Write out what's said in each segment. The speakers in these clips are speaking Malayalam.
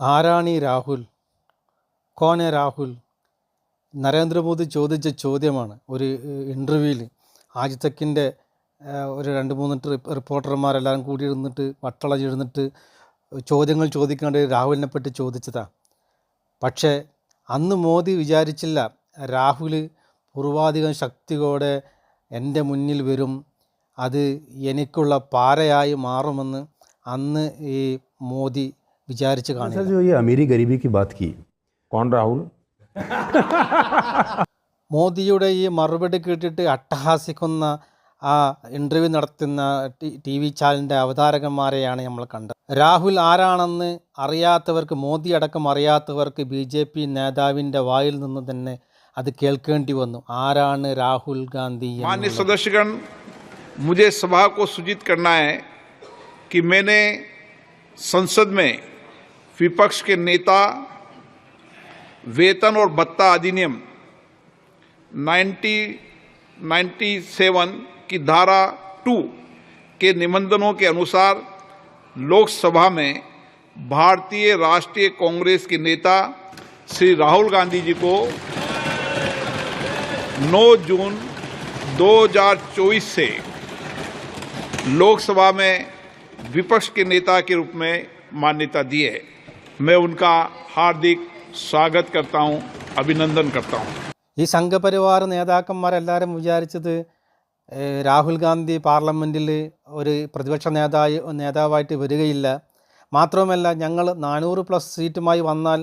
ആരാണ് രാഹുൽ? കോനെ രാഹുൽ? നരേന്ദ്രമോദി ചോദിച്ച ചോദ്യമാണ് ഒരു ഇന്റർവ്യൂവിൽ ആജിത്തക്കിന്റെ ഒരു രണ്ട് മൂന്ന് റിപ്പോർട്ടർമാരെല്ലാവരും റിപ്പോർട്ടർമാരെല്ലാം കൂടി ഇരുന്നിട്ട് വട്ടളഞ്ഞിരുന്നിട്ട് ചോദ്യങ്ങൾ ചോദിക്കാണ്ട് രാഹുലിനെ പറ്റി ചോദിച്ചതാണ് പക്ഷേ അന്ന് മോദി വിചാരിച്ചില്ല രാഹുൽ പൂർവാധികം ശക്തിയോടെ എന്റെ മുന്നിൽ വരും. അത് എനിക്കുള്ള പാരയായി മാറുമെന്ന് അന്ന് ഈ മോദി വിചാരിച്ച് सर കാണില്ല जो ये अमीरी गरीबी की बात की कौन राहुल മോദിയുടെ ഈ മറുപടി കേട്ടിട്ട് അട്ടഹാസിക്കുന്ന ആ ഇൻ്റർവ്യൂ നടത്തുന്ന ടി വി ചാനലിൻ്റെ അവതാരകന്മാരെയാണ് നമ്മൾ കണ്ടത് രാഹുൽ ആരാണെന്ന് അറിയാത്തവർക്ക് മോദി അടക്കം അറിയാത്തവർക്ക് ബി ജെ പി നേതാവിൻ്റെ വായിൽ നിന്ന് തന്നെ അത് കേൾക്കേണ്ടി വന്നു ആരാണ് രാഹുൽ ഗാന്ധി मान्य എന്നുള്ളത്. सदस्यगण मुझे सभा को सूचित करना है कि मैंने संसद में विपक्ष के नेता, वेतन और भत्ता अधिनियम 1997 की धारा 2 के निबंधनों के अनुसार लोकसभा में भारतीय राष्ट्रीय कांग्रेस के नेता श्री राहुल गांधी जी को 9 जून 2024 से लोकसभा में विपक्ष के नेता के रूप में मान्यता दी है। मैं उनका हार्दिक स्वागत करता हूं अभिनंदन करता हूं ഈ സംഘപരിവാർ നേതാക്കന്മാരെല്ലാവരും വിചാരിച്ചത് ഏഹ്, രാഹുൽ ഗാന്ധി പാർലമെൻറ്റിൽ ഒരു പ്രതിപക്ഷ നേതാവ് നേതാവായിട്ട് വരികയില്ല മാത്രവുമല്ല ഞങ്ങൾ നാനൂറ് പ്ലസ് സീറ്റുമായി വന്നാൽ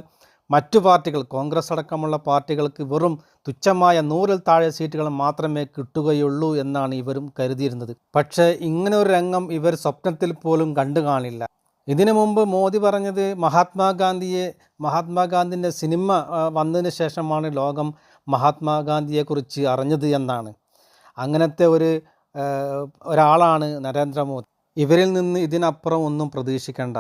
മറ്റു പാർട്ടികൾ കോൺഗ്രസ് അടക്കമുള്ള പാർട്ടികൾക്ക് വെറും തുച്ഛമായ നൂറിൽ താഴെ സീറ്റുകൾ മാത്രമേ കിട്ടുകയുള്ളൂ എന്നാണ് ഇവരും കരുതിയിരുന്നത് പക്ഷേ ഇങ്ങനെ ഒരു രംഗം ഇവർ സ്വപ്നത്തിൽ പോലും കണ്ടു കാണില്ല ഇതിനു മുമ്പ് മോദി പറഞ്ഞത് മഹാത്മാഗാന്ധിയെ മഹാത്മാഗാന്ധിന്റെ സിനിമ വന്നതിന് ശേഷമാണ് ലോകം മഹാത്മാഗാന്ധിയെക്കുറിച്ച് അറിഞ്ഞത് എന്നാണ്. അങ്ങനത്തെ ഒരു ഒരാളാണ് നരേന്ദ്രമോദി. ഇവരിൽ നിന്ന് ഇതിനപ്പുറം ഒന്നും പ്രതീക്ഷിക്കേണ്ട.